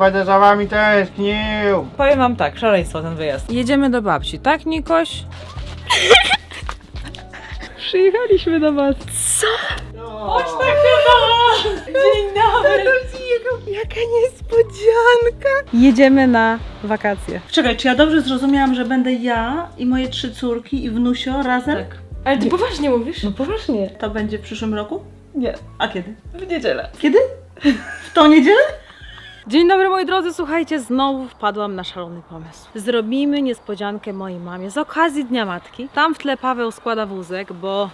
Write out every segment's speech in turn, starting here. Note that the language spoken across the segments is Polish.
Będę za wami tęsknił. Powiem wam tak, szaleństwo ten wyjazd. Jedziemy do babci, tak Nikoś? Przyjechaliśmy do was. Co? Chodź tak chyba! Dzień dobry! Jaka niespodzianka! Jedziemy na wakacje. Czekaj, czy ja dobrze zrozumiałam, że będę ja i moje trzy córki i wnusio razem? Tak. Ale ty poważnie mówisz? No poważnie. To będzie w przyszłym roku? Nie, A kiedy? w niedzielę. Kiedy? W tą niedzielę? Dzień dobry moi drodzy, słuchajcie, znowu wpadłam na szalony pomysł. Zrobimy niespodziankę mojej mamie z okazji Dnia Matki. Tam w tle Paweł składa wózek, bo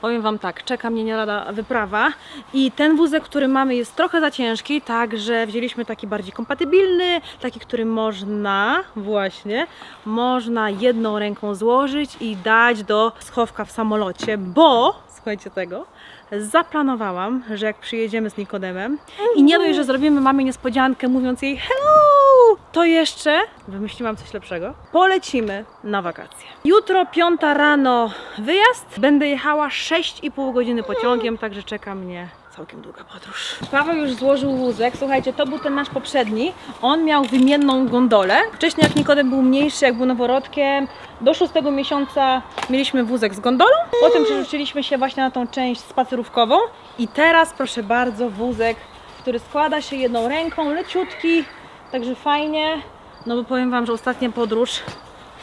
powiem wam tak, czeka mnie nie lada wyprawa i ten wózek, który mamy jest trochę za ciężki, także wzięliśmy taki bardziej kompatybilny, taki, który można właśnie, można jedną ręką złożyć i dać do schowka w samolocie, bo, słuchajcie tego, zaplanowałam, że jak przyjedziemy z Nikodemem i nie dość, że zrobimy mamie niespodziankę mówiąc jej hello, to jeszcze wymyśliłam coś lepszego. Polecimy na wakacje. Jutro piąta rano wyjazd. Będę jechała 6,5 godziny pociągiem, także czeka mnie całkiem długa podróż. Paweł już złożył wózek. Słuchajcie, to był ten nasz poprzedni. On miał wymienną gondolę. Wcześniej jak Nikodem był mniejszy, jak był noworodkiem, do szóstego miesiąca mieliśmy wózek z gondolą. Potem przerzuciliśmy się właśnie na tą część spacerówkową. I teraz proszę bardzo wózek, który składa się jedną ręką, leciutki, także fajnie. No bo powiem Wam, że ostatnia podróż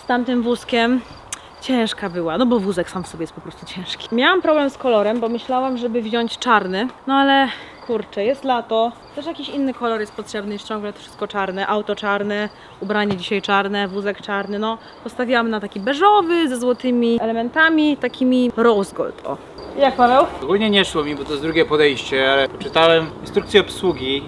z tamtym wózkiem ciężka była, no bo wózek sam w sobie jest po prostu ciężki. Miałam problem z kolorem, bo myślałam, żeby wziąć czarny, no ale kurczę, jest lato, też jakiś inny kolor jest potrzebny niż ciągle to wszystko czarne, auto czarne, ubranie dzisiaj czarne, wózek czarny, no postawiłam na taki beżowy ze złotymi elementami, takimi rose gold, o. Jak Paweł? Ogólnie nie szło mi, bo to jest drugie podejście, ale czytałem instrukcję obsługi.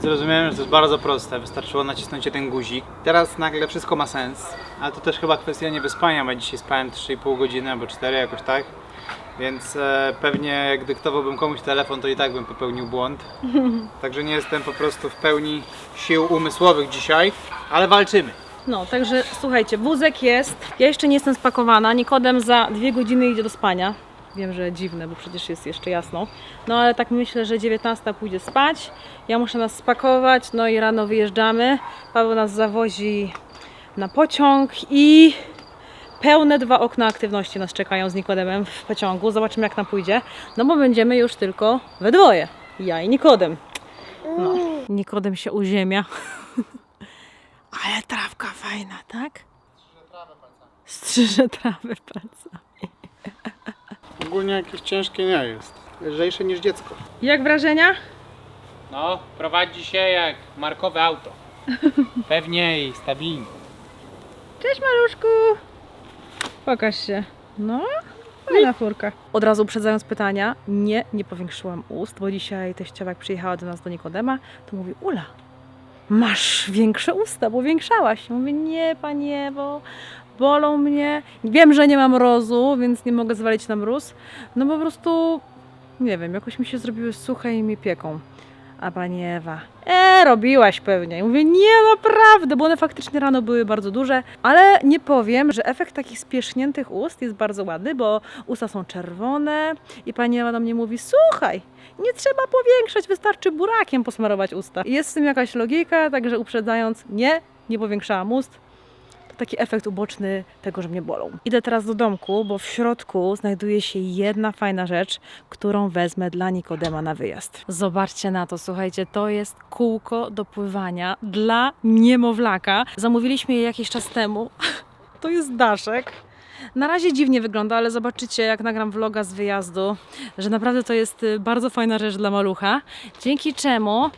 Zrozumiałem, że to jest bardzo proste. Wystarczyło nacisnąć jeden guzik. Teraz nagle wszystko ma sens. Ale to też chyba kwestia niewyspania, bo dzisiaj spałem 3,5 godziny albo 4 jakoś tak. Więc e, pewnie jak dyktowałbym komuś telefon, to i tak bym popełnił błąd. Także nie jestem po prostu w pełni sił umysłowych dzisiaj, ale walczymy. No, także słuchajcie, wózek jest. Ja jeszcze nie jestem spakowana. Nikodem za dwie godziny idzie do spania. Wiem, że dziwne, bo przecież jest jeszcze jasno. No ale tak myślę, że 19 pójdzie spać. Ja muszę nas spakować, no i rano wyjeżdżamy. Paweł nas zawozi na pociąg i pełne dwa okna aktywności nas czekają z Nikodemem w pociągu. Zobaczymy jak nam pójdzie. No bo będziemy już tylko we dwoje. Ja i Nikodem. No. Nikodem się uziemia. Ale trawka fajna, tak? Strzyże trawę palcami. Ogólnie jakieś ciężkie nie jest. Lżejsze niż dziecko. Jak wrażenia? No, prowadzi się jak markowe auto. Pewnie i stabilnie. Cześć maluszku! Pokaż się. No, fajna furka. Od razu uprzedzając pytania, nie, nie powiększyłam ust, bo dzisiaj teściowa jak przyjechała do nas do Nikodema, to mówi Ula, masz większe usta, bo większałaś. Mówię, nie panie, bo bolą mnie. Wiem, że nie mam mrozu, więc nie mogę zwalić na mróz. No po prostu, nie wiem, jakoś mi się zrobiły suche i mi pieką. A pani Ewa, e, robiłaś pewnie. I mówię, nie, naprawdę, bo one faktycznie rano były bardzo duże, ale nie powiem, że efekt takich spierzchniętych ust jest bardzo ładny, bo usta są czerwone i pani Ewa do mnie mówi, słuchaj, nie trzeba powiększać, wystarczy burakiem posmarować usta. I Jest w tym jakaś logika, także uprzedzając, nie, nie powiększałam ust. Taki efekt uboczny tego, że mnie bolą. Idę teraz do domku, bo w środku znajduje się jedna fajna rzecz, którą wezmę dla Nikodema na wyjazd. Zobaczcie na to, słuchajcie, to jest kółko do pływania dla niemowlaka. Zamówiliśmy je jakiś czas temu. To jest daszek. Na razie dziwnie wygląda, ale zobaczycie, jak nagram vloga z wyjazdu, że naprawdę to jest y, bardzo fajna rzecz dla malucha. Dzięki czemu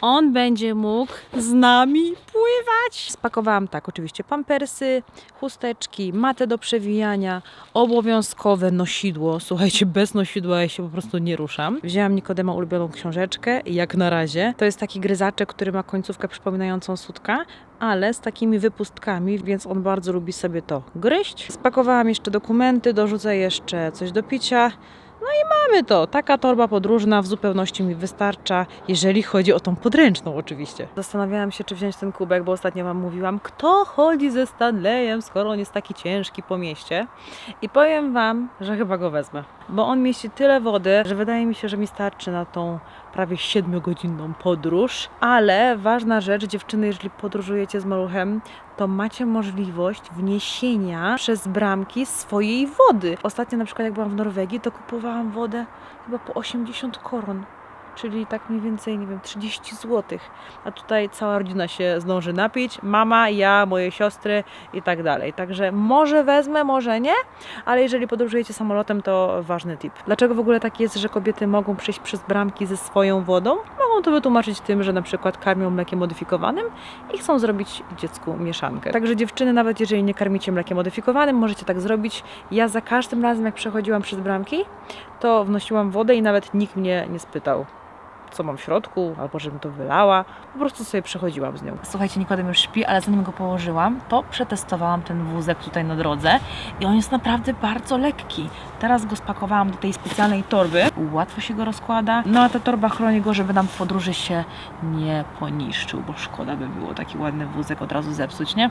on będzie mógł z nami pływać. Spakowałam tak, oczywiście pampersy, chusteczki, matę do przewijania, obowiązkowe nosidło. Słuchajcie, bez nosidła ja się po prostu nie ruszam. Wzięłam Nikodema ulubioną książeczkę, jak na razie. To jest taki gryzaczek, który ma końcówkę przypominającą sutka, ale z takimi wypustkami, więc on bardzo lubi sobie to gryźć. Spakowałam jeszcze dokumenty, dorzucę jeszcze coś do picia. No i mamy to. Taka torba podróżna w zupełności mi wystarcza, jeżeli chodzi o tą podręczną oczywiście. Zastanawiałam się, czy wziąć ten kubek, bo ostatnio Wam mówiłam, kto chodzi ze Stanleyem, skoro on jest taki ciężki po mieście. I powiem Wam, że chyba go wezmę, bo on mieści tyle wody, że wydaje mi się, że mi starczy na tą prawie 7-godzinną podróż. Ale ważna rzecz, dziewczyny, jeżeli podróżujecie z maluchem, to macie możliwość wniesienia przez bramki swojej wody. Ostatnio na przykład jak byłam w Norwegii, to kupowałam wodę chyba po 80 koron. Czyli tak mniej więcej, nie wiem, 30 zł. A tutaj cała rodzina się zdąży napić. Mama, ja, moje siostry i tak dalej. Także może wezmę, może nie, ale jeżeli podróżujecie samolotem, to ważny tip. Dlaczego w ogóle tak jest, że kobiety mogą przejść przez bramki ze swoją wodą? Mogą to wytłumaczyć tym, że na przykład karmią mlekiem modyfikowanym i chcą zrobić dziecku mieszankę. Także dziewczyny, nawet jeżeli nie karmicie mlekiem modyfikowanym, możecie tak zrobić. Ja za każdym razem, jak przechodziłam przez bramki, to wnosiłam wodę i nawet nikt mnie nie spytał, co mam w środku, albo żebym to wylała. Po prostu sobie przechodziłam z nią. Słuchajcie, Nikodem już śpi, ale zanim go położyłam, to przetestowałam ten wózek tutaj na drodze i on jest naprawdę bardzo lekki. Teraz go spakowałam do tej specjalnej torby. Łatwo się go rozkłada. No a ta torba chroni go, żeby nam w podróży się nie poniszczył, bo szkoda by było taki ładny wózek od razu zepsuć, nie?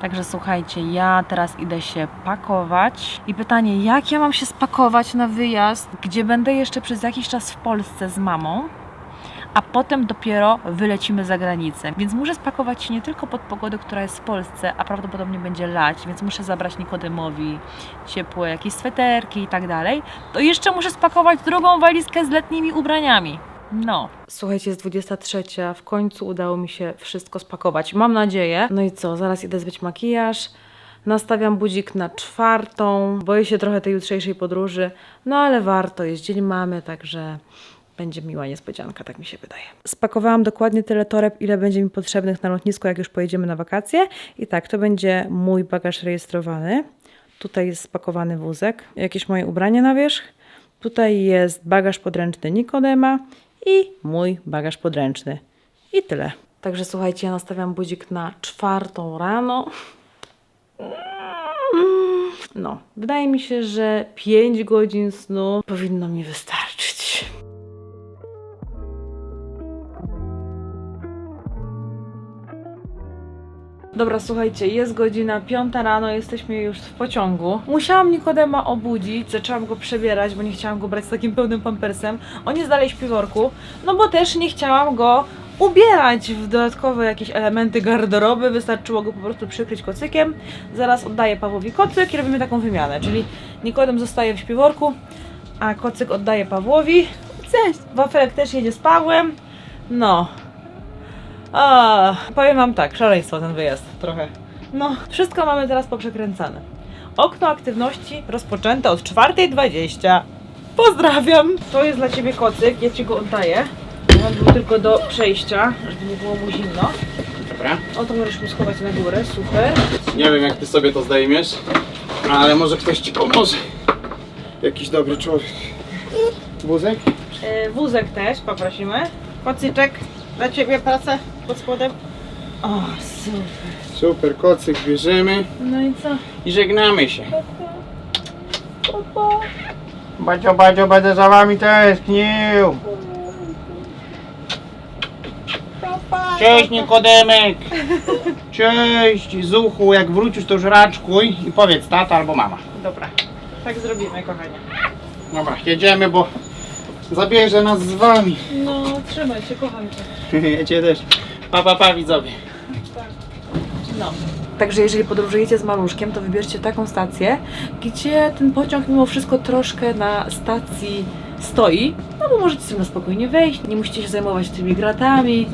Także słuchajcie, ja teraz idę się pakować. I pytanie, jak ja mam się spakować na wyjazd, gdzie będę jeszcze przez jakiś czas w Polsce z mamą? A potem dopiero wylecimy za granicę. Więc muszę spakować się nie tylko pod pogodę, która jest w Polsce, a prawdopodobnie będzie lać, więc muszę zabrać Nikodemowi ciepłe jakieś sweterki i tak dalej. To jeszcze muszę spakować drugą walizkę z letnimi ubraniami. No. Słuchajcie, jest 23. W końcu udało mi się wszystko spakować. Mam nadzieję. No i co? Zaraz idę zbyć makijaż. Nastawiam budzik na czwartą. Boję się trochę tej jutrzejszej podróży, no ale warto. Jest dzień mamy, także będzie miła niespodzianka, tak mi się wydaje. Spakowałam dokładnie tyle toreb, ile będzie mi potrzebnych na lotnisku, jak już pojedziemy na wakacje. I tak, to będzie mój bagaż rejestrowany. Tutaj jest spakowany wózek, jakieś moje ubrania na wierzch. Tutaj jest bagaż podręczny Nikodema i mój bagaż podręczny. I tyle. Także słuchajcie, ja nastawiam budzik na czwartą rano. No, wydaje mi się, że 5 godzin snu powinno mi wystarczyć. Dobra, słuchajcie, jest godzina 5 rano, jesteśmy już w pociągu. Musiałam Nikodema obudzić, zaczęłam go przebierać, bo nie chciałam go brać z takim pełnym pampersem. On jest dalej w śpiworku, no bo też nie chciałam go ubierać w dodatkowe jakieś elementy garderoby, wystarczyło go po prostu przykryć kocykiem. Zaraz oddaję Pawłowi kocyk i robimy taką wymianę, czyli Nikodem zostaje w śpiworku, a kocyk oddaje Pawłowi. Cześć! Wafelek też jedzie z Pawłem. No, a, powiem wam tak, szaleństwo ten wyjazd trochę. No, wszystko mamy teraz poprzekręcane. Okno aktywności rozpoczęte od 4.20. Pozdrawiam! To jest dla ciebie kocyk, ja ci go oddaję. On był tylko do przejścia, żeby nie było mu zimno. Dobra. O to możesz mu schować na górę, super. Nie wiem jak ty sobie to zdejmiesz, ale może ktoś ci pomoże. Jakiś dobry człowiek. Wózek? E, wózek też poprosimy. Kocyczek, dla ciebie pracę pod spodem. O, super. Super, kocyk bierzemy No i co? i żegnamy się. Bacio, bacio, będę za wami tęsknił. Cześć Nikodemek. Cześć Zuchu, jak wrócisz to już raczkuj i powiedz tata albo mama. Dobra, tak zrobimy, kochanie. Dobra, jedziemy, bo zabierze nas z wami. No, trzymaj się, kocham cię. Ja cię też. Pa, pa, pa widzowie. No. Także jeżeli podróżujecie z maluszkiem, to wybierzcie taką stację, gdzie ten pociąg mimo wszystko troszkę na stacji stoi, no bo możecie sobie na spokojnie wejść, nie musicie się zajmować tymi gratami.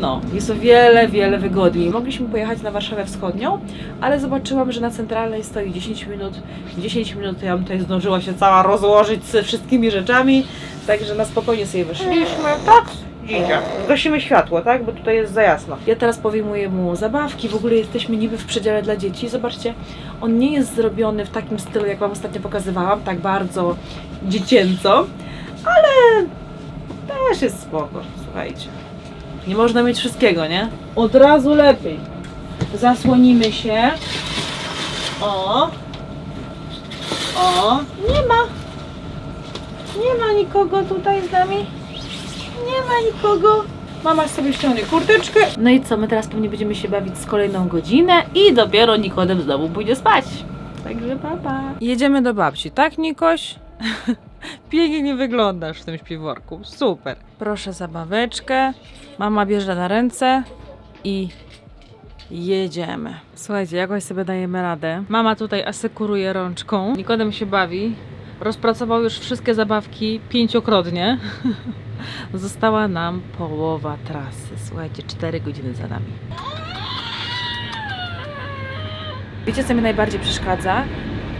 No, jest o wiele, wiele wygodniej. Mogliśmy pojechać na Warszawę Wschodnią, ale zobaczyłam, że na centralnej stoi 10 minut. 10 minut to ja bym tutaj zdążyła się cała rozłożyć ze wszystkimi rzeczami, także na spokojnie sobie wyszliśmy. Tak, Dzidzia. Gasimy światło, tak? Bo tutaj jest za jasno. Ja teraz powyjmuję mu zabawki. W ogóle jesteśmy niby w przedziale dla dzieci. Zobaczcie, on nie jest zrobiony w takim stylu, jak Wam ostatnio pokazywałam, tak bardzo dziecięco, ale też jest spoko, słuchajcie. Nie można mieć wszystkiego, nie? Od razu lepiej. Zasłonimy się. O. O. Nie ma. Nie ma nikogo tutaj z nami. Nie ma nikogo. Mama sobie ściągnie kurteczkę. No i co, my teraz pewnie będziemy się bawić z kolejną godzinę i dopiero Nikodem znowu pójdzie spać. Także papa. Jedziemy do babci, tak Nikoś? Pięknie nie wyglądasz w tym śpiworku. Super. Proszę zabaweczkę. Mama bierze na ręce i jedziemy. Słuchajcie, jakoś sobie dajemy radę. Mama tutaj asekuruje rączką. Nikodem się bawi. Rozpracował już wszystkie zabawki pięciokrotnie. Została nam połowa trasy. Słuchajcie, 4 godziny za nami. Wiecie, co mi najbardziej przeszkadza?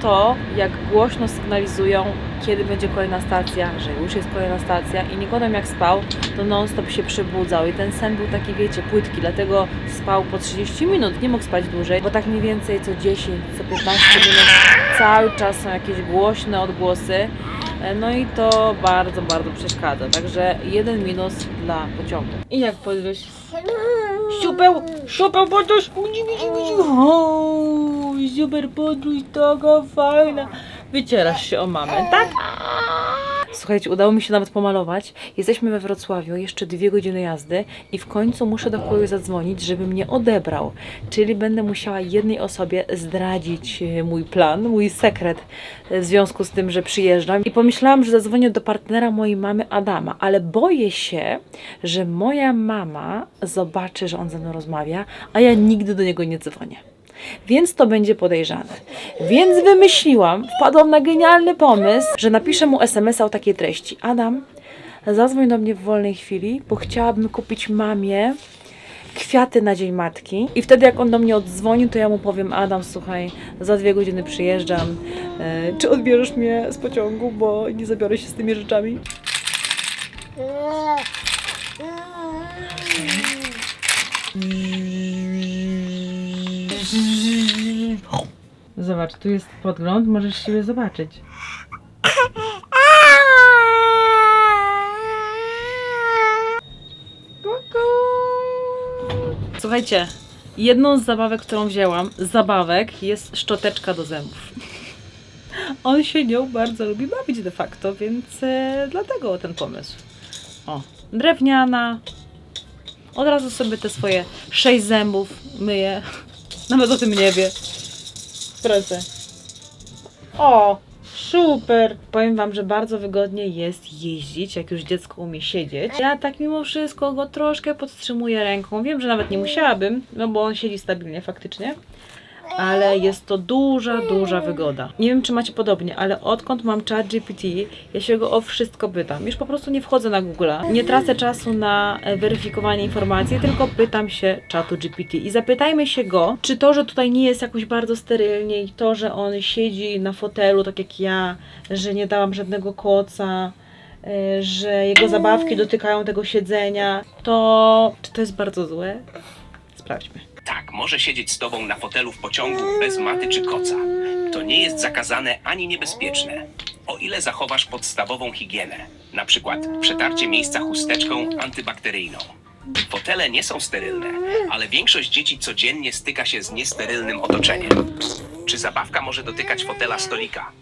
To, jak głośno sygnalizują, kiedy będzie kolejna stacja, że już jest kolejna stacja i Nikodem jak spał, to non-stop się przebudzał i ten sen był taki, wiecie, płytki, dlatego spał po 30 minut, nie mógł spać dłużej, bo tak mniej więcej co 10, co 15 minut cały czas są jakieś głośne odgłosy, E, no i to bardzo, bardzo przeszkadza, także jeden minus dla pociągu. I jak podróż? Super, super podróż! O, super podróż, taka fajna. Wycierasz się o mamę, tak? Słuchajcie, udało mi się nawet pomalować. Jesteśmy we Wrocławiu, jeszcze dwie godziny jazdy i w końcu muszę do kogoś zadzwonić, żeby mnie odebrał. Czyli będę musiała jednej osobie zdradzić e, mój plan, mój sekret e, w związku z tym, że przyjeżdżam. I pomyślałam, że zadzwonię do partnera mojej mamy Adama, ale boję się, że moja mama zobaczy, że on ze mną rozmawia, a ja nigdy do niego nie dzwonię. Więc to będzie podejrzane. Więc wymyśliłam, wpadłam na genialny pomysł, że napiszę mu SMS-a o takiej treści. Adam, zadzwoń do mnie w wolnej chwili, bo chciałabym kupić mamie kwiaty na Dzień Matki. I wtedy jak on do mnie odzwoni, to ja mu powiem, Adam, słuchaj, za dwie godziny przyjeżdżam. E, czy odbierzesz mnie z pociągu, bo nie zabiorę się z tymi rzeczami? Zobacz, tu jest podgląd, możesz siebie zobaczyć. Słuchajcie, jedną z zabawek, którą wzięłam, zabawek jest szczoteczka do zębów. On się nią bardzo lubi bawić de facto, więc e, dlatego ten pomysł. O, drewniana. Od razu sobie te swoje sześć zębów myje. Nawet o tym nie wie. O, super! Powiem Wam, że bardzo wygodnie jest jeździć, jak już dziecko umie siedzieć. Ja tak mimo wszystko go troszkę podtrzymuję ręką. Wiem, że nawet nie musiałabym, no bo on siedzi stabilnie faktycznie. Ale jest to duża, duża wygoda. Nie wiem, czy macie podobnie, ale odkąd mam chat GPT, ja się go o wszystko pytam. Już po prostu nie wchodzę na Google, nie tracę czasu na e, weryfikowanie informacji, tylko pytam się czatu GPT. I zapytajmy się go, czy to, że tutaj nie jest jakoś bardzo sterylnie i to, że on siedzi na fotelu, tak jak ja, że nie dałam żadnego koca, e, że jego zabawki dotykają tego siedzenia, to czy to jest bardzo złe? Sprawdźmy. Tak, może siedzieć z tobą na fotelu w pociągu bez maty czy koca. To nie jest zakazane ani niebezpieczne. O ile zachowasz podstawową higienę, na przykład przetarcie miejsca chusteczką antybakteryjną. Fotele nie są sterylne, ale większość dzieci codziennie styka się z niesterylnym otoczeniem. Czy zabawka może dotykać fotela stolika?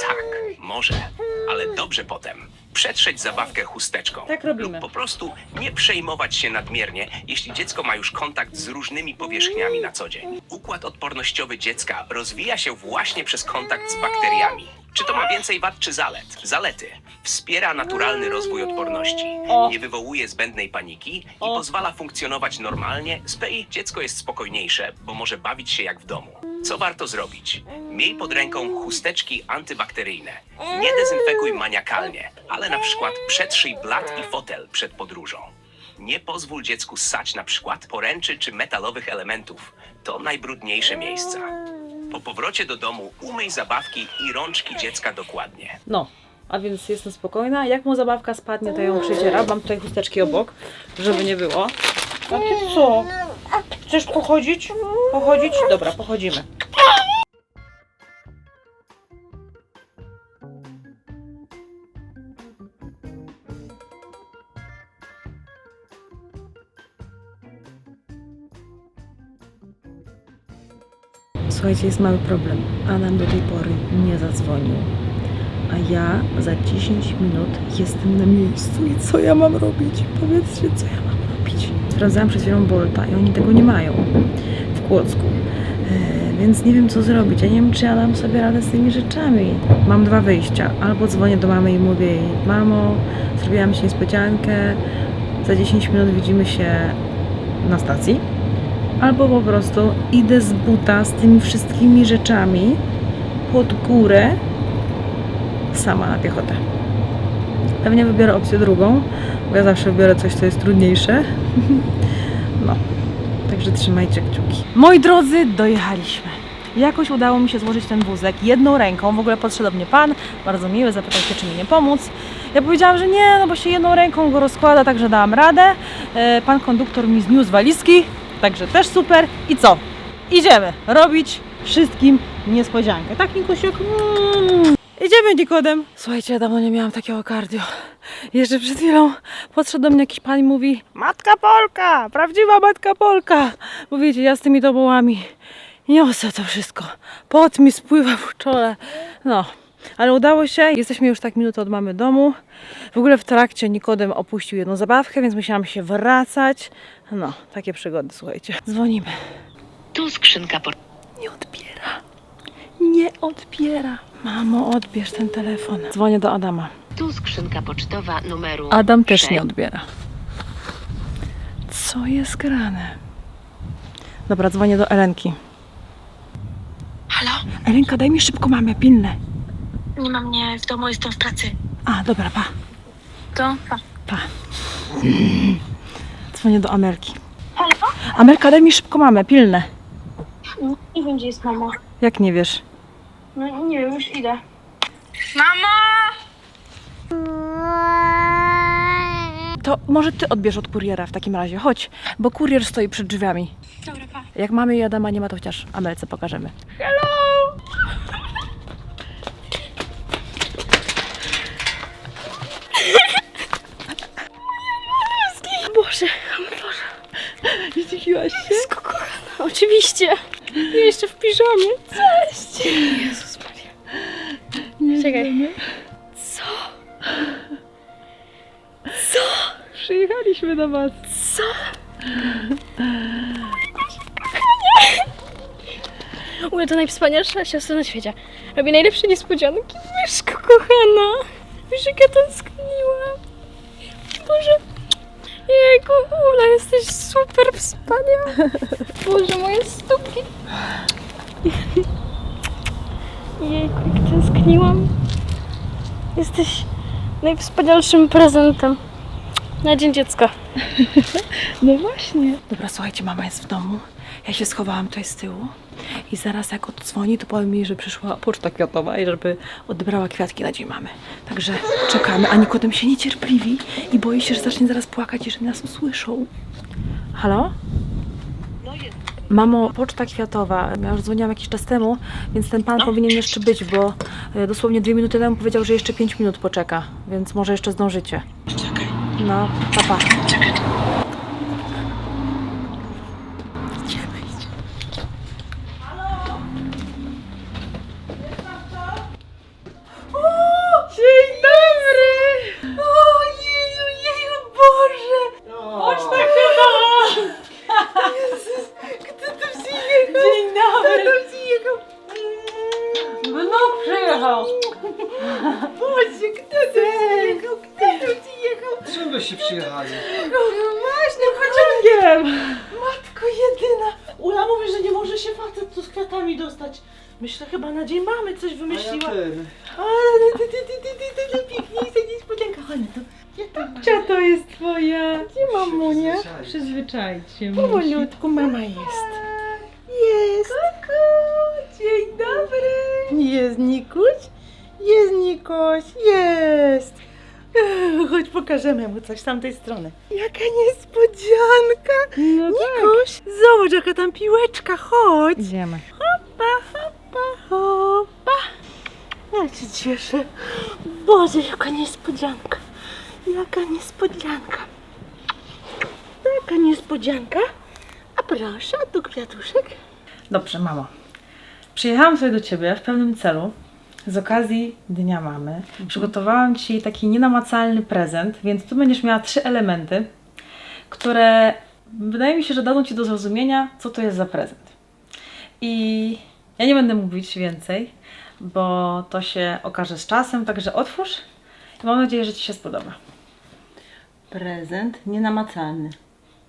Tak, może, ale dobrze potem. Przetrzeć zabawkę chusteczką. Tak robimy. Lub po prostu nie przejmować się nadmiernie, jeśli dziecko ma już kontakt z różnymi powierzchniami na co dzień. Układ odpornościowy dziecka rozwija się właśnie przez kontakt z bakteriami. Czy to ma więcej wad czy zalet? Zalety. Wspiera naturalny rozwój odporności, O. nie wywołuje zbędnej paniki i O. pozwala funkcjonować normalnie. Z PI dziecko jest spokojniejsze, bo może bawić się jak w domu. Co warto zrobić? Miej pod ręką chusteczki antybakteryjne. Nie dezynfekuj maniakalnie, ale na przykład przetrzyj blat i fotel przed podróżą. Nie pozwól dziecku ssać na przykład poręczy czy metalowych elementów. To najbrudniejsze miejsca. Po powrocie do domu umyj zabawki i rączki dziecka dokładnie. No, a więc jestem spokojna. Jak mu zabawka spadnie, to ją przeciera. Mam tutaj chusteczki obok, żeby nie było. Ty co? Chcesz pochodzić? Pochodzić? Dobra, pochodzimy. Słuchajcie, jest mały problem. Adam do tej pory nie zadzwonił. a ja za 10 minut jestem na miejscu i co ja mam robić? Powiedzcie, co ja mam? Sprawdzałam przed chwilą Bolta i oni tego nie mają w Kłodzku. E, Więc nie wiem co zrobić. Ja nie wiem, czy ja dam sobie radę z tymi rzeczami. Mam dwa wyjścia. Albo dzwonię do mamy i mówię jej, mamo, zrobiłam ci niespodziankę, za 10 minut widzimy się na stacji. Albo po prostu idę z buta z tymi wszystkimi rzeczami pod górę sama na piechotę. Pewnie wybiorę opcję drugą, bo ja zawsze wybiorę coś, co jest trudniejsze. No, także trzymajcie kciuki. Moi drodzy, dojechaliśmy. Jakoś udało mi się złożyć ten wózek jedną ręką. W ogóle podszedł do mnie pan, bardzo miły, zapytał się, czy mi nie pomóc. Ja powiedziałam, że nie, no bo się jedną ręką go rozkłada, także dałam radę. E, Pan konduktor mi zniósł walizki, także też super. I co? Idziemy robić wszystkim niespodziankę. Tak, Nikusiek? Mm. Idziemy, Nikodem. Słuchajcie, ja dawno nie miałam takiego cardio. Jeszcze przed chwilą podszedł do mnie jakiś pan i mówi Matka Polka, prawdziwa Matka Polka. Bo wiecie, ja z tymi tobołami niosę to wszystko. Pot mi spływa w czole. No, ale udało się. Jesteśmy już tak minutę od mamy domu. W ogóle w trakcie Nikodem opuścił jedną zabawkę, więc musiałam się wracać. No, takie przygody, słuchajcie. Dzwonimy. Tu skrzynka po... Nie odbiera. Nie odbiera. Mamo, odbierz ten telefon. Dzwonię do Adama. Tu skrzynka pocztowa numeru... Adam też nie odbiera. Co jest grane? Dobra, dzwonię do Elenki. Halo? Elenka, daj mi szybko mamę, pilne. Nie mam mnie w domu, jestem w pracy. A, dobra, pa. To? Pa. Dzwonię do Amelki. Halo? Amelka, daj mi szybko mamę, pilne. Nie wiem, gdzie jest mama. Jak nie wiesz? No nie wiem, już idę. Mama! To może ty odbierz od kuriera w takim razie. Chodź, bo kurier stoi przed drzwiami. Dobra, pa. Jak mamy i Adama nie ma, to chociaż Amelce pokażemy. Boże, Boże. Zdziwiłaś się? kochana, oczywiście. Ja jeszcze w piżamie. Cześć. Jezus Maria. Czekaj. Co? Przyjechaliśmy do was. Co? Ule, to najwspanialsza siostra na świecie. Robi najlepsze niespodzianki. Myszko kochana. Wiesz, jak ja tęskniłam. Boże. Jejku, Ula, jesteś super wspaniała. Boże, moje stópki. Jejku, jak tęskniłam. Jesteś najwspanialszym prezentem na Dzień Dziecka. No właśnie. Dobra, słuchajcie, mama jest w domu. Ja się schowałam tutaj z tyłu i zaraz jak odzwoni, to powiem jej, że przyszła poczta kwiatowa i żeby odebrała kwiatki na dzień mamy. Także czekamy, a Nikodem się niecierpliwi i boi się, że zacznie zaraz płakać i że nas usłyszą. Halo? Mamo, poczta kwiatowa. Ja już dzwoniłam jakiś czas temu, więc ten pan powinien jeszcze być, bo e, dosłownie dwie minuty temu powiedział, że jeszcze pięć minut poczeka, więc może jeszcze zdążycie. No, papa. Dzień to jest twoja. Gdzie mamunia? Przyzwyczaić się powolutku mama jest. Jest. Kuku, dzień dobry. Jest Nikuś? Jest Nikuś, jest. Chodź pokażemy mu coś z tamtej strony. Jaka niespodzianka. No Nikuś, zobacz jaka tam piłeczka, chodź. Idziemy. Hopa, hopa, hopa. Ja się cieszę. Boże, jaka niespodzianka. Jaka niespodzianka. Jaka niespodzianka. A proszę, a tu kwiatuszek. Dobrze, mamo. Przyjechałam sobie do ciebie w pewnym celu, z okazji Dnia Mamy przygotowałam Ci taki nienamacalny prezent, więc tu będziesz miała trzy elementy, które wydaje mi się, że dadzą Ci do zrozumienia, co to jest za prezent. I ja nie będę mówić więcej, bo to się okaże z czasem, także otwórz i mam nadzieję, że Ci się spodoba. Prezent nienamacalny.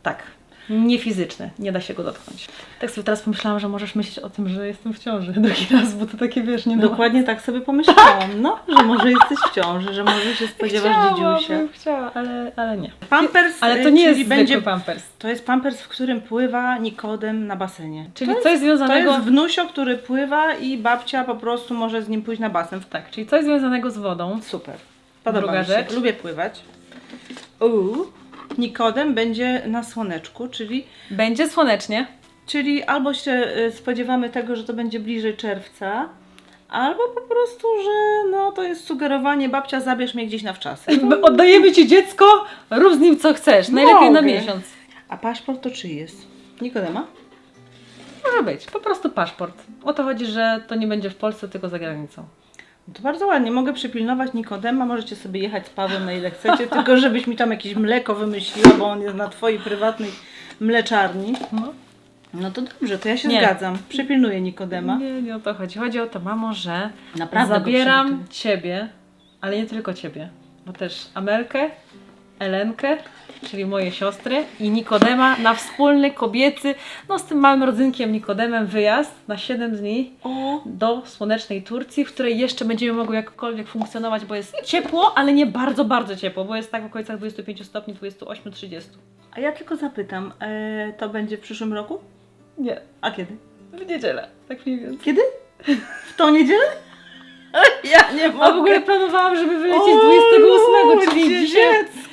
Tak, nie fizyczny, nie da się go dotknąć. Tak sobie teraz pomyślałam, że możesz myśleć o tym, że jestem w ciąży drugi raz, bo to takie wiesz, nie Dokładnie tak sobie pomyślałam, no, że może jesteś w ciąży, że może się spodziewasz. Chciałabym, chciała, ale, ale nie. Pampers, Ale to y, nie jest czyli zwykły będzie pampers. To jest pampers, w którym pływa Nikodem na basenie. Czyli to coś jest, związanego... To jest wnusio, który pływa i babcia po prostu może z nim pójść na basen. Tak, czyli coś związanego z wodą. Super. Podoba Druga mi się. rzecz. Lubię pływać. Uuu. Nikodem będzie na słoneczku, czyli, Będzie słonecznie. czyli albo się y, spodziewamy tego, że to będzie bliżej czerwca, albo po prostu, że no to jest sugerowanie babcia zabierz mnie gdzieś na wczasy. B- Oddajemy Ci dziecko, rób z nim co chcesz, najlepiej na Mogę. miesiąc. A paszport to czyj jest? Nikodema? Może być, po prostu paszport. O to chodzi, że to nie będzie w Polsce, tylko za granicą. To bardzo ładnie, mogę przypilnować Nikodema, możecie sobie jechać z Pawłem na ile chcecie, tylko żebyś mi tam jakieś mleko wymyśliła, bo on jest na twojej prywatnej mleczarni. No. No to dobrze, to ja się Nie. zgadzam. Przypilnuję Nikodema. Nie, nie o to chodzi. Chodzi o to, mamo, że Naprawdę go zabieram. Ciebie, ale nie tylko Ciebie, bo też Amelkę, Elenkę, czyli moje siostry i Nikodema na wspólny kobiecy, no z tym małym rodzynkiem Nikodemem wyjazd na 7 dni O, do słonecznej Turcji, w której jeszcze będziemy mogły jakkolwiek funkcjonować, bo jest ciepło, ale nie bardzo, bardzo ciepło, bo jest tak w okolicach 25 stopni, 28-30. a ja tylko zapytam, e, to będzie w przyszłym roku? Nie, A kiedy? w niedzielę, tak mniej więcej. Kiedy? W tą niedzielę? Ja nie mogę. A w ogóle planowałam, żeby wylecieć O, 28, czyli dzisiaj.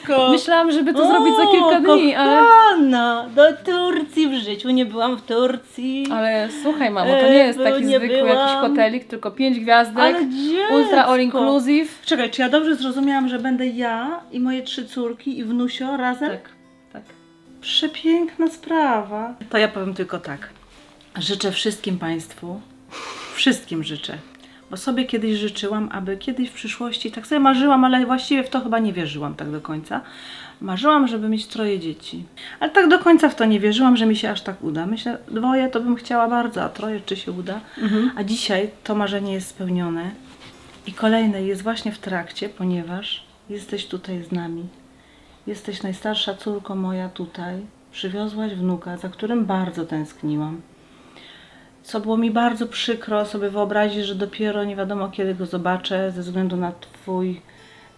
Dziecko. Myślałam, żeby to zrobić za kilka dni, ale... kochana, do Turcji w życiu nie byłam w Turcji. Ale słuchaj mamo, to nie jest E, taki nie zwykły byłam. jakiś hotelik, tylko 5 gwiazdek, Ale dziecko. ultra all inclusive. Czekaj, czy ja dobrze zrozumiałam, że będę ja i moje trzy córki i wnusio razem? Tak, tak. Przepiękna sprawa. To ja powiem tylko tak. Życzę wszystkim Państwu, wszystkim życzę, bo sobie kiedyś życzyłam, aby kiedyś w przyszłości, tak sobie marzyłam, ale właściwie w to chyba nie wierzyłam tak do końca. Marzyłam, żeby mieć troje dzieci. Ale tak do końca w to nie wierzyłam, że mi się aż tak uda. Myślę, dwoje to bym chciała bardzo, a troje czy się uda. A dzisiaj to marzenie jest spełnione i kolejne jest właśnie w trakcie, ponieważ jesteś tutaj z nami. Jesteś najstarsza córko moja tutaj. Przywiozłaś wnuka, za którym bardzo tęskniłam. Co było mi bardzo przykro sobie wyobrazić, że dopiero nie wiadomo kiedy go zobaczę, ze względu na Twój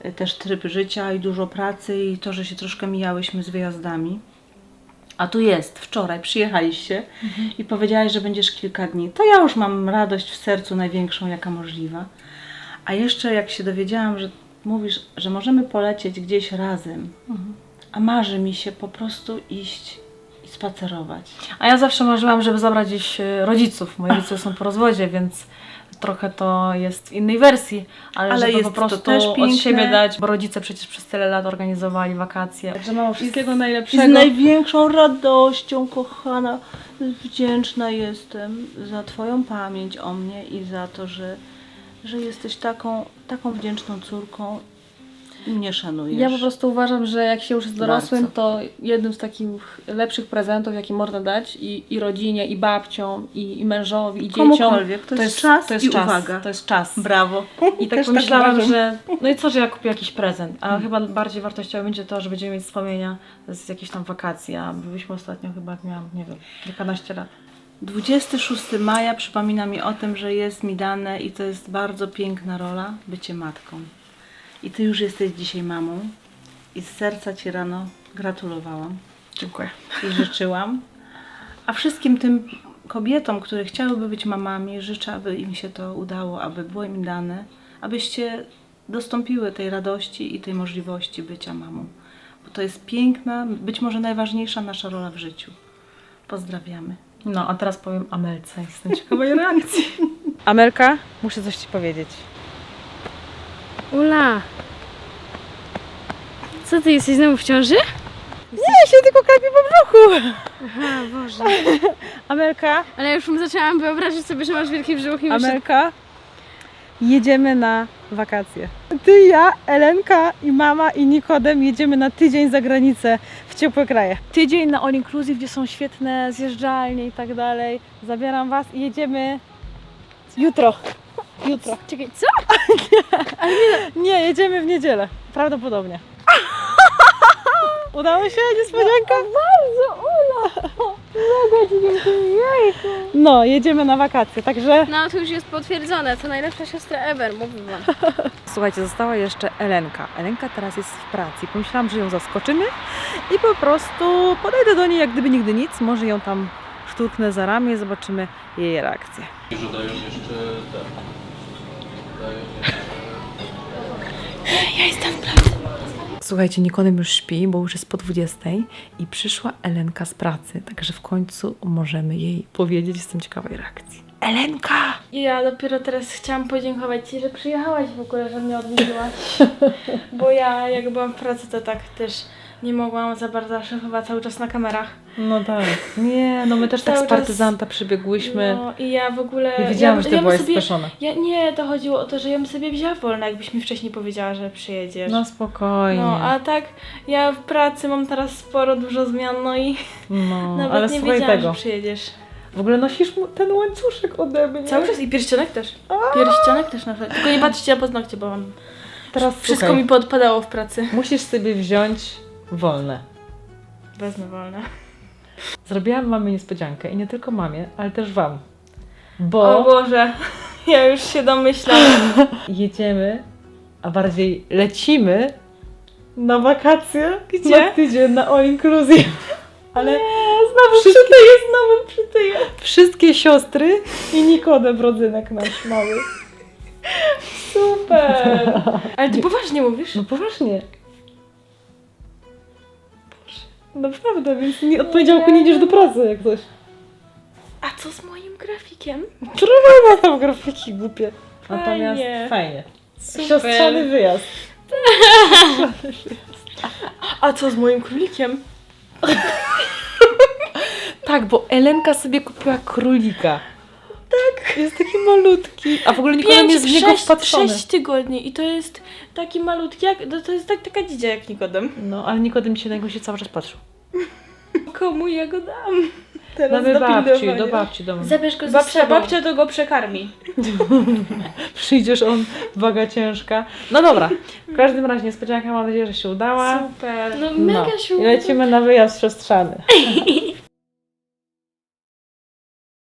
y, też tryb życia i dużo pracy i to, że się troszkę mijałyśmy z wyjazdami. A tu jest, wczoraj przyjechaliście i powiedziałaś, że będziesz kilka dni. To ja już mam radość w sercu największą, jaka możliwa. A jeszcze jak się dowiedziałam, że mówisz, że możemy polecieć gdzieś razem, a marzy mi się po prostu iść spacerować. A ja zawsze marzyłam, żeby zabrać gdzieś e, rodziców. Moi rodzice są po rozwodzie, więc trochę to jest w innej wersji, ale, Ale żeby jest po to prostu też od siebie dać, bo rodzice przecież przez tyle lat organizowali wakacje. Także mało wszystkiego I z najlepszego. największą radością, kochana, wdzięczna jestem za Twoją pamięć o mnie i za to, że, że jesteś taką, taką wdzięczną córką i mnie szanujesz. Ja po prostu uważam, że jak się już jest dorosłym, Bardzo. to jednym z takich lepszych prezentów, jaki można dać i, i rodzinie, i babciom, i, i mężowi, i dzieciom, Komukolwiek. To jest czas to jest i czas, uwaga. To jest czas. Brawo. I tak Też pomyślałam, uważam. że no i co, że ja kupię jakiś prezent, a chyba bardziej wartościowe będzie to, że będziemy mieć wspomnienia z jakichś tam wakacji, a byliśmy ostatnio chyba, jak miałam, nie wiem, kilkanaście lat. 26 maja przypomina mi o tym, że jest mi dane i to jest bardzo piękna rola bycie matką. I Ty już jesteś dzisiaj mamą i z serca Ci rano gratulowałam Dziękuję. i życzyłam. A wszystkim tym kobietom, które chciałyby być mamami, życzę, aby im się to udało, aby było im dane, abyście dostąpiły tej radości i tej możliwości bycia mamą. Bo to jest piękna, być może najważniejsza nasza rola w życiu. Pozdrawiamy. No, a teraz powiem Amelce, jestem ciekawa jej reakcji. Amelka, muszę coś Ci powiedzieć. Ula. Co ty jesteś znowu w ciąży? Ja się tylko klepię po brzuchu. Aha, Boże. Amelka, Ale ja już zaczęłam wyobrazić sobie, że masz wielki brzuch i myślę, Amelka, jedziemy na wakacje. Ty, ja, Elenka i mama i Nikodem jedziemy na tydzień za granicę w ciepłe kraje. Tydzień na All Inclusive, gdzie są świetne zjeżdżalnie i tak dalej. Zabieram Was i jedziemy jutro. Jutro. Czekaj, co? Nie, jedziemy w niedzielę. Prawdopodobnie. Udało się? Niespodzianka? Bardzo, Ula! Mega ci jejku. No, jedziemy na wakacje, także... No to już jest potwierdzone, to najlepsza siostra ever, mówię wam. Słuchajcie, została jeszcze Elenka. Elenka teraz jest w pracy. Pomyślałam, że ją zaskoczymy i po prostu podejdę do niej jak gdyby nigdy nic. Może ją tam szturknę za ramię, zobaczymy jej reakcję. Słuchajcie, Nikodem już śpi, bo już jest po 20 i przyszła Elenka z pracy, także w końcu możemy jej powiedzieć, jestem ciekawa jej reakcji. Elenka! Ja dopiero teraz chciałam podziękować Ci, że przyjechałaś w ogóle, że mnie odwiedziłaś. Bo ja jak byłam w pracy, to tak też nie mogłam za bardzo szefować cały czas na kamerach. No tak. Nie, no my też tak Cały z czas- partyzanta przybiegłyśmy. No i ja w ogóle... Nie wiedziałam, ja, że ty ja byłaś sobie, ja, Nie, to chodziło o to, że ja bym sobie wzięła wolne, jakbyś mi wcześniej powiedziała, że przyjedziesz. No spokojnie. No, a tak ja w pracy mam teraz sporo, dużo zmian, no i No, nawet ale nie wiedziałam, tego. że przyjedziesz. W ogóle nosisz ten łańcuszek ode mnie. Cały czas i pierścionek też. Pierścionek też noszę. Tylko nie patrzcie na paznokcie, bo mam... Teraz Wszystko słuchaj, mi podpadało w pracy. Musisz sobie wziąć wolne. Wezmę wolne. Zrobiłam mamie niespodziankę i nie tylko mamie, ale też wam. O Bo Boże, ja już się domyślam. jedziemy, a bardziej lecimy na wakacje. Gdzie? Na tydzień na all inclusive. Ale Znowu przytyję, znowu przytyję. wszystkie siostry i Nikodem rodzynek nasz mały. Super. Ale ty poważnie mówisz? No poważnie. Naprawdę, więc nie, od poniedziałku nie idziesz do pracy jak coś. A co z moim grafikiem? Trudno tam grafiki głupie. Natomiast Fajnie. fajnie. Super. Siostrzany wyjazd. A co z moim królikiem? Tak, bo Elenka sobie kupiła królika. Jest taki malutki. A w ogóle Nikodem jest w niego wpatrzony. sześć tygodni i to jest taki malutki, jak, to, to jest tak, taka dzidzia jak Nikodem. No, ale Nikodem się na niego się cały czas patrzył. Komu ja go dam? Teraz Damy babci, do babci, do Zabierz go ze Babcia, sobą. babcia to go przekarmi. Przyjdziesz, on waga ciężka. No dobra, w każdym razie niespodzianka, mam nadzieję, że się udała. Super. No No. mega się I lecimy na wyjazd siostrzany.